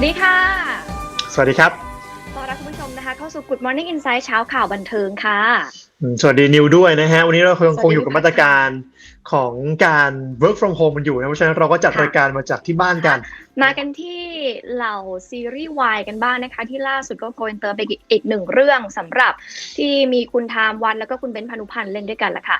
วัสดีค่ะ สวัสดีครับต้อนรับคุณผู้ชมนะคะเข้าสู่ Good Morning Insight เช้าข่าวบันเทิงค่ะอืมสวัสดีนิวด้วยนะฮะ วันนี้เราคงสวัสดีคงอยู่กับมาตรการของการ work from home มันอยู่นะ เพราะฉะนั้นเราก็จัดค่ะรายการมาจากที่บ้านกัน มากันที่เหล่าซีรีส์วายกันบ้างนะคะ ที่ล่าสุดก็โกอินเตอร์ไปอีกหนึ่งเรื่องสำหรับที่มีคุณทามวันแล้วก็คุณเบนซ์พานุพันธ์เล่นด้วยกันละค่ะ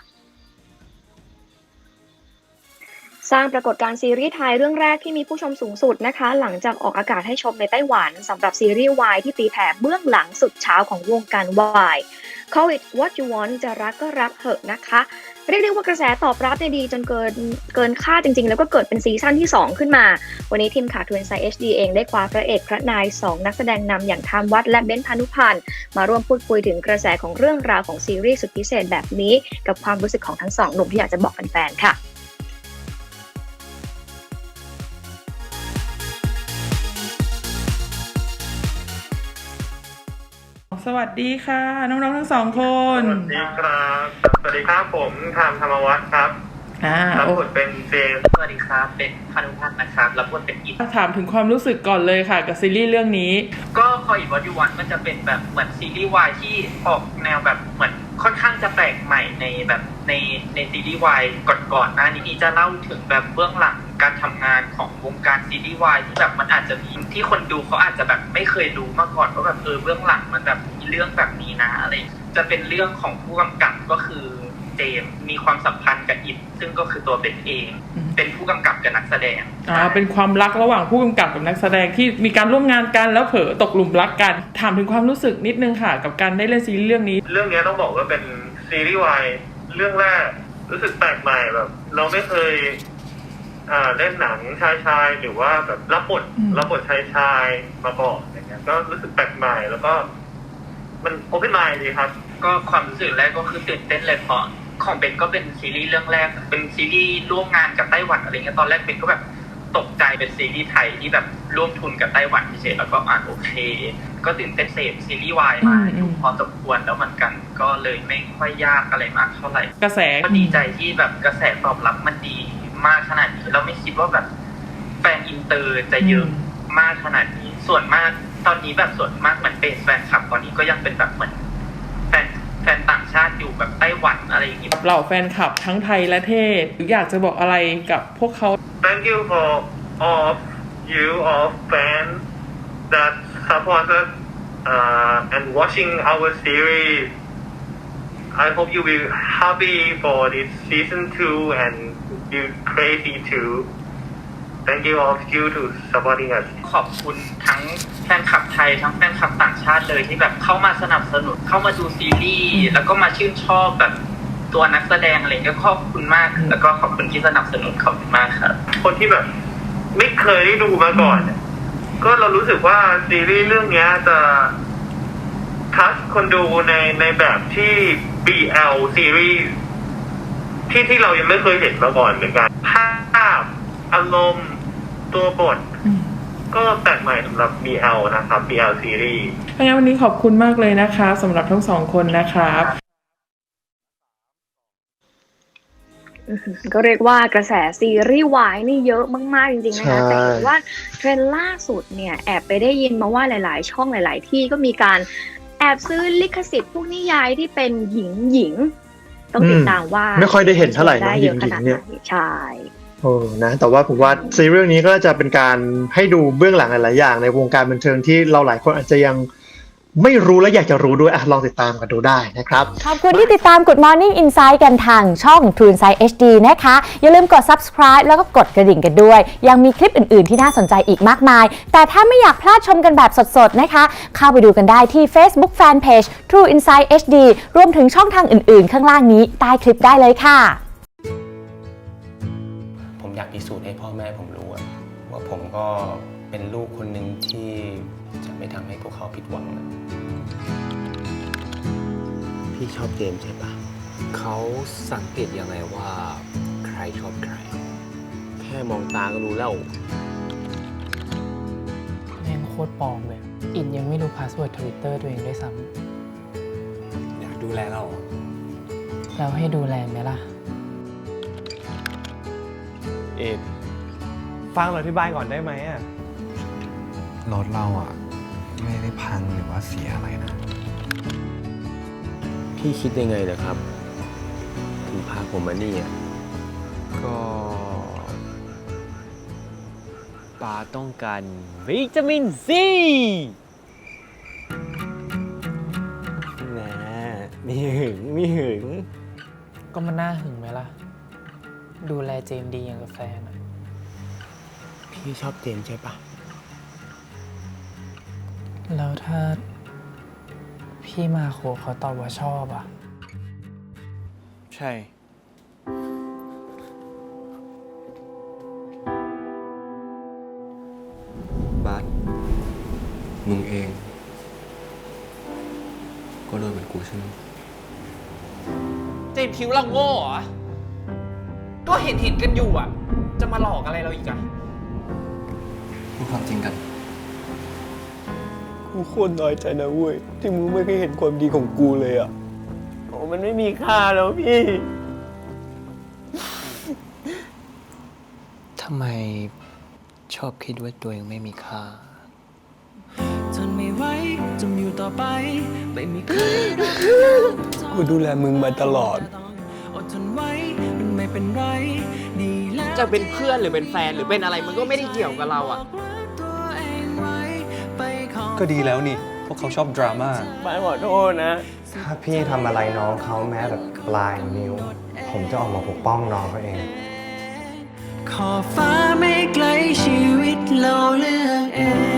สร้างปรากฏการณ์ซีรีส์ไทยเรื่องแรกที่มีผู้ชมสูงสุดนะคะ หลังจากออกอากาศให้ชมในไต้หวันสำหรับซีรีส์วายที่ตีแผ่เบื้องหลังสุดเช้าของวงการวาย Call it what you want จะรักก็รักเหอะนะคะ เรียกได้ว่ากระแสตอบรับเนี่ยดีจนเกินเกินคาดจริง ๆ แล้วก็เกิดเป็นซีซั่นที่ 2 ขึ้นมา วันนี้ทีมข่าวทวนไซเอชดีเองได้คว้าพระเอกพระนาย 2 นักแสดงนำอย่างธามวัดและเบนพานุพันธ์มาร่วมพูดคุยถึงกระแสของเรื่องราวของซีรีส์สุดพิเศษแบบนี้ กับความรู้สึกของทั้งสองหนุ่มที่อยากจะบอกแฟนๆค่ะ สวัสดีค่ะ น้องๆทั้งสองคน สวัสดีครับ สวัสดีครับผมทามธรรมวัฒน์ครับอ่ารัโอ้บทเป็นเจมส์สวัสดีครับ เป็นพานุพัฒน์นะครับรับบทเป็นอินถามถึงความรู้สึกก่อนเลยค่ะ กับซีรีส์เรื่องนี้ ก็คอยวัตวันมันจะเป็นแบบเหมือนซีรีส์วายที่ออกแนวแบบเหมือนค่อนข้างจะแปลกใหม่ในแบบในในซีรีส์วายก่อนๆหน้านี้จะเล่าถึงแบบเบื้องหลัง การทำงานของวงการซีรีส์วายที่แบบมันอาจจะมีที่คนดูเขาอาจจะแบบไม่เคยรู้มาก่อนว่าแบบเออเบื้องหลังมันแบบมีเรื่องแบบนี้นะอะไร จะเป็นเรื่องของผู้กำกับก็คือเจมส์มีความสัมพันธ์กับอินซึ่งก็คือตัวเป็นเองอืมเป็นผู้กำกับกับนักแสดงอ่าเป็นความรักระหว่างผู้กำกับกับนักแสดงที่มีการร่วมงานกันแล้วเผลอตกหลุมรักกันถามถึงความรู้สึกนิดนึงค่ะ กับการได้เล่นซีรีส์เรื่องนี้ เรื่องนี้ต้องบอกว่าเป็นซีรีส์วายเรื่องแรกรู้สึกแปลกใหม่แบบ เราไม่เคย อ่าเล่นหนังชายชายๆหรือว่าแบบรับบทอืม รับบทชายชายๆมาก่อนอย่างเงี้ยก็รู้สึกแปลกใหม่แล้วก็ มันโอเพนไมล์ดีครับ ก็ความรู้สึกแรกก็คือตื่นเต้นเลยเพราะของเบนก็เป็นซีรีส์เรื่องแรก เป็นซีรีส์ร่วมงานกับไต้หวันอะไรเงี้ยตอนแรกเบนก็แบบตกใจเป็นซีรีส์ไทยที่แบบร่วมทุนกับไต้หวันพิเศษแล้วก็อ่านโอเค ก็ตื่นเต้นเสพซีรีส์วายมาอืมอืมพอสมควรแล้วเหมือนกัน ก็เลยไม่ค่อยยากอะไรมากเท่าไหร่ กระแส ก็ดีใจที่แบบกระแสตอบรับมันดี มากขนาดนี้ เราไม่คิดว่าแบบแฟนอินเตอร์จะเยอะมากขนาดนี้ ส่วนมากตอนนี้แบบส่วนมากเหมือนเบสแฟนคลับตอนนี้ก็ยังเป็นแบบเหมือนแฟนแฟนต่างชาติอยู่แบบไต้หวันอะไรอย่างงี้เหล่าแฟนคลับทั้งไทยและเทศอยากจะบอกอะไรกับพวกเขา Thank you for all of you all fans that support us uh, and watching our series. I hope you will happy for this season two and you crazy too. Thank you all of you to supporting us. ขอบคุณทั้งแฟนคลับไทยทั้งแฟนคลับต่างชาติเลยที่แบบเข้ามาสนับสนุนเข้ามาดูซีรีส์แล้วก็มาชื่นชอบแบบตัวนักแสดงอะไรก็ขอบคุณมาก แล้วก็ขอบคุณที่สนับสนุนขอบคุณมากครับ คนที่แบบไม่เคยได้ดูมาก่อนเนี่ยก็เรารู้สึกว่าซีรีส์เรื่องเนี้ยจะทัชคนดูในในแบบที่ BL ซีรีส์ ที่ที่เรายังไม่เคยเห็นมาก่อนเหมือนกันภาพอารมณ์ตัวบท ก็แปลกใหม่สำหรับ BL นะครับ BL ซีรีส์เพราะงั้นวันนี้ขอบคุณมากเลยนะคะสำหรับทั้งสองคนนะครับอื้อหือก็เรียกว่ากระแสซีรีส์วายนี่เยอะมาก ๆ จริง ๆ นะคะใช่แต่เห็นว่าเทรนด์ล่าสุดเนี่ย แอบไปได้ยินมาว่าหลาย ๆ ช่องหลาย ๆ ที่ก็มีการแอบซื้อลิขสิทธิ์พวกนิยายที่เป็นหญิงหญิง ต้องติดตามว่าไม่ค่อยได้เห็นเท่าไหร่นะได้หเยญิอะงขหญิงนาดเนี่ยไหนใช่โอ้นะแต่ว่าผมว่าซีรีส์เรื่องนี้ก็จะเป็นการให้ดูเบื้องหลังหลายๆอย่างในวงการบันเทิงที่เราหลายคนอาจจะยัง ไม่รู้และอยากจะรู้ด้วยอะลองติดตามกันดูได้นะครับ ขอบคุณที่ติดตาม Good Morning Insight กันทางช่อง True Insight HD นะคะ อย่าลืมกด subscribe แล้วก็กดกระดิ่งกันด้วย ยังมีคลิปอื่น ๆ ที่น่าสนใจอีกมากมาย แต่ถ้าไม่อยากพลาดชมกันแบบสด ๆ นะคะ เข้าไปดูกันได้ที่ Facebook Fanpage True Insight HD รวมถึงช่องทางอื่น ๆ ข้างล่างนี้ใต้คลิปได้เลยค่ะ ผมอยากพิสูจน์ให้พ่อแม่ผมรู้อะว่าผมก็เป็นลูกคนหนึ่งที่ จะไม่ทำให้พวกเขาผิดหวังอะพี่ชอบเจมส์ใช่ปะเขาสังเกตยังไงว่าใครชอบใคร แค่มองตาก็รู้แล้วแม่งโคตรปลอมเลย อินยังไม่รู้พาสเวิร์ดทวิตเตอร์ตัวเองด้วยซ้อยากดูแลเราำแล้วให้ดูแลไหมล่ะ เอ็ดฟังเราอธิบายก่อนได้ไหมอะ รถเราอะ ไม่ได้พังหรือว่าเสียอะไรนะ พี่คิดยังไงนะครับ ถึงพาผมมานี่อะก็ปาต้องการวิตามินซีนะมีหึงมีหึง ก็มันน่าหึงไหมล่ะ ดูแลเจนดีอย่างกับแฟนอะพี่ชอบเจมส์ใช่ปะ แล้วถ้า พี่มาโคเขาตอบว่าชอบอะ ใช่บัสมึงเอง ก็โดนเหมือนกูใช่ไหมเจนคิ้วเราโง่เหรอ ก็เห็นเห็นกันอยู่อะ จะมาหลอกอะไรเราอีกอะ พูดความจริงกัน กูโคตรน้อยใจนะเว้ยที่มึงไม่เคยเห็นความดีของกูเลยอะโอ้มันไม่มีค่าแล้วพี่ทำไมชอบคิดว่าตัวเองไม่มีค่า ทนไม่ไหวจมอยู่ต่อไป ไม่มีใครกูดูแลมึงมาตลอดอดทนไว้มันไม่เป็นไร ดีแล้วจะเป็นเพื่อนหรือเป็นแฟนหรือเป็นอะไรมันก็ไม่ได้เกี่ยวกับเราอะ ก็ดีแล้วนี่ พวกเขาชอบดราม่า บ้านขอโทษนะ ถ้าพี่ทำอะไรน้องเขาแม้แต่ปลายนิ้ว ผมจะออกมาปกป้องน้องเขาเอง ขอฟ้าไม่ไกลชีวิตเราเลือกเอง